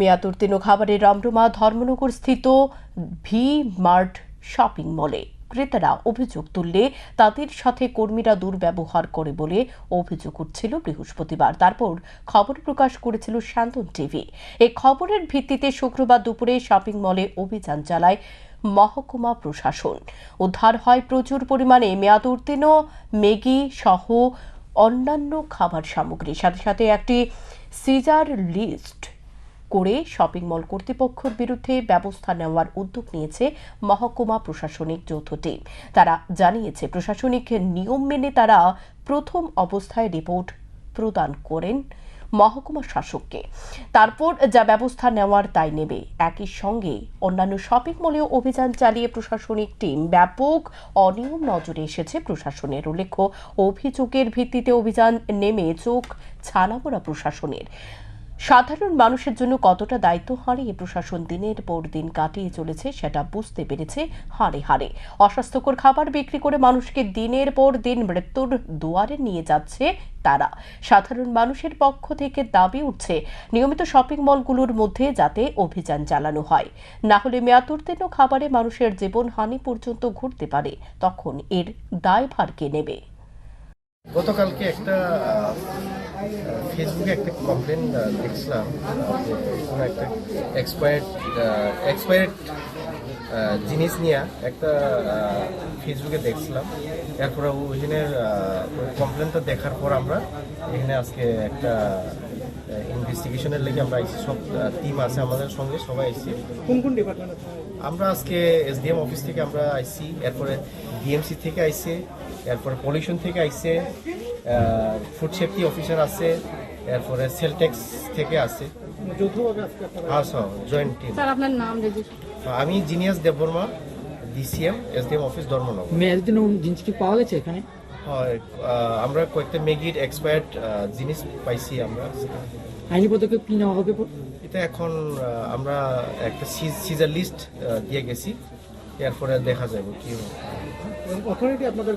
মেয়াদোত্তীর্ণ খাবারের রমরমা ধর্মনগর স্থিত ভি মার্ট শপিং মলে। ক্রেতারা অভিযোগ তুললে তাদের সাথে কর্মীরা দুর্ব্যবহার করে বলে অভিযোগ উঠছিল বৃহস্পতিবার। তারপর খবর প্রকাশ করেছিল শান্তন টিভি। এই খবরের ভিত্তিতে শুক্রবার দুপুরে শপিং মলে অভিযান চালায় মহকুমা প্রশাসন। উদ্ধার হয় প্রচুর পরিমাণে মেয়াদ উত্তীর্ণ ম্যাগি সহ অন্যান্য খাবার সামগ্রী। সাথে সাথে একটি সিজার লিস্ট করে শপিং মল কর্তৃপক্ষের বিরুদ্ধে ব্যবস্থা নেওয়ার উদ্যোগ নিয়েছে মহকুমা প্রশাসনিক যৌথ টিম। তারা জানিয়েছে, প্রশাসনিক নিয়ম মেনে তারা প্রথম অবস্থায় রিপোর্ট প্রদান করেন মহকুমা শাসককে। তারপর যা ব্যবস্থা নেওয়ার তাই নেবে। একই সঙ্গে অন্যান্য শপিং মলেও অভিযান চালিয়ে প্রশাসনিক টিম ব্যাপক অনিয়ম নজরে এসেছে প্রশাসনের উল্লেখ্য। অভিযোগের ভিত্তিতে অভিযান নেমে চোখ ছানাবোড়া প্রশাসনের। সাধারণ মানুষের জন্য কতটা দায়িত্ব হারিয়ে প্রশাসন দিনের পর দিন কাটিয়ে চলেছে সেটা বুঝতে পেরেছে হাড়ে হাড়ে অস্বাস্থ্যকর খাবার বিক্রি করে মানুষকে দিনের পর দিন মৃত্যুর দুয়ারে নিয়ে যাচ্ছে তারা। সাধারণ মানুষের পক্ষ থেকে দাবি উঠছে নিয়মিত শপিং মলগুলোর মধ্যে যাতে অভিযান চালানো হয়। না হলে মেয়াদোত্তীর্ণ খাবারে মানুষের জীবন হানি পর্যন্ত ঘটতে পারে। তখন এর দায়ভার কে নেবে? গতকালকে একটা ফেসবুকে একটা কমপ্লেন দেখছিলাম কোনো একটা এক্সপায়ার্ড এক্সপায়ার্ড জিনিস নিয়ে একটা ফেসবুকে দেখছিলাম। এরপরে ওইখানে ওই কমপ্লেনটা দেখার পর আমরা এখানে আজকে একটা ইনভেস্টিগেশনের লেগে আমরা আইসি সব টিম আছে আমাদের সঙ্গে সবাই আইসি কোন কোন ডিপার্টমেন্ট আমরা আজকে এসডিএম অফিস থেকে আমরা আইসি এরপরে ডিএমসি থেকে আইসে এরপরে পলিউশন থেকে আইসে ফুড সেফটি অফিসার আছে এরপরে সেল ট্যাক্স থেকে আছে। যৌথভাবে আজকে আপনারা জয়েন্ট টিম স্যার আপনার নাম রেজিস্টার আমি Genius Debbarma DCM SDM office Dharmanagar. জিনিস কি পাওয়া গেছে এখানে? হয় আমরা কয়েকটা মেগির এক্সপায়ার্ড জিনিস পাইছি আমরা। আইনি পদক্ষেপ কি নেওয়া হবে? এটা এখন আমরা একটা সিজার লিস্ট দিয়ে গেছি। এরপরে দেখা যাবে কি হয়। অথরিটি আপনাদের